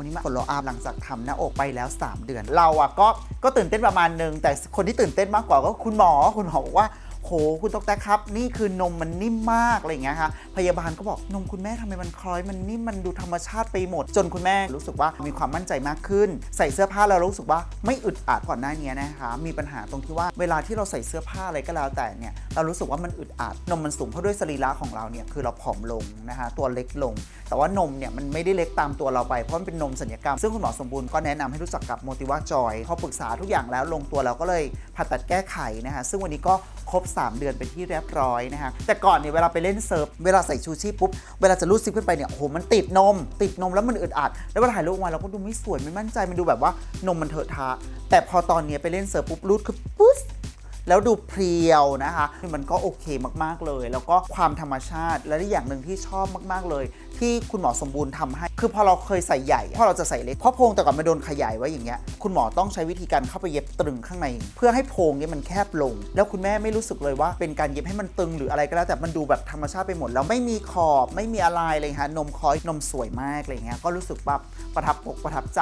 วันนี้มา follow up หลังจากทำหน้าอกไปแล้ว 3 เดือน เราอะก็ก็ตื่นเต้นประมาณนึงแต่คนที่ตื่นเต้นมากกว่าก็คุณหมอคุณหมอบอกว่า โหคุณตกแต่ครับ นี่คือนมมันนิ่มมากอะไรอย่างเงี้ยค่ะพยาบาลก็บอกนมคุณแม่ทำไมมันคล้อยมันนิ่มมันดูธรรมชาติไปหมด จนคุณแม่รู้สึกว่ามีความมั่นใจมากขึ้น ใส่เสื้อผ้าแล้วรู้สึกว่าไม่อึดอัดก่อนหน้านี้นะคะมีปัญหาตรงที่ว่าเวลาที่เราใส่เสื้อผ้าอะไรก็แล้วแต่เนี่ยเรารู้สึกว่ามันอึดอัดนมมันสูงเพราะด้วยสรีระของเราเนี่ยคือเราผอมลงนะคะตัวเล็กลง แต่ว่านมเนี่ยมันไม่ได้เล็กตามตัวเราไปเพราะมันเป็นนมสัญญกรรม ซึ่งคุณหมอสมบูรณ์ก็แนะนำให้รู้จักกับโมติว่าจอยพอปรึกษาทุกอย่างแล้วลงตัวเราก็เลยผ่าตัดแก้ไขนะคะซึ่งวันนี้ก็ครบ3 เดือนเป็นที่เรียบร้อยนะคะแต่ก่อนเนี่ยเวลาไปเล่นเซิร์ฟเวลาใส่ชูชีพปุ๊บเวลาจะรูดซิปขึ้นไปเนี่ยโอ้โหมันติดนม ติดนมแล้วมันอึดอัดแล้วเวลาถ่ายรูปออกมาเราก็ดูไม่สวยไม่มั่นใจมันดูแบบว่านมมันเถอะทะแต่พอตอนเนี้ยไปเล่นเซิร์ฟปุ๊บรูดคือปุ๊บ แล้วดูเพรียวนะคะ มันก็โอเคมากๆเลย แล้วก็ความธรรมชาติ และอีกอย่างหนึ่งที่ชอบมากๆเลย ที่คุณหมอสมบูรณ์ทำให้ คือพอเราเคยใส่ใหญ่พอเราจะใส่เล็กเพราะโพรงแต่ก่อนมันโดนขยายไว้อย่างเงี้ยคุณหมอต้องใช้วิธีการเข้าไปเย็บตรึงข้างใน เพื่อให้โพรงนี้มันแคบลง แล้วคุณแม่ไม่รู้สึกเลยว่าเป็นการเย็บให้มันตึงหรืออะไรก็แล้วแต่มันดูแบบธรรมชาติไปหมดแล้วไม่มีขอบไม่มีอะไรเลยฮะนมคอยนมสวยมากอะไรเงี้ยก็รู้สึกแบบประทับอกประทับใจ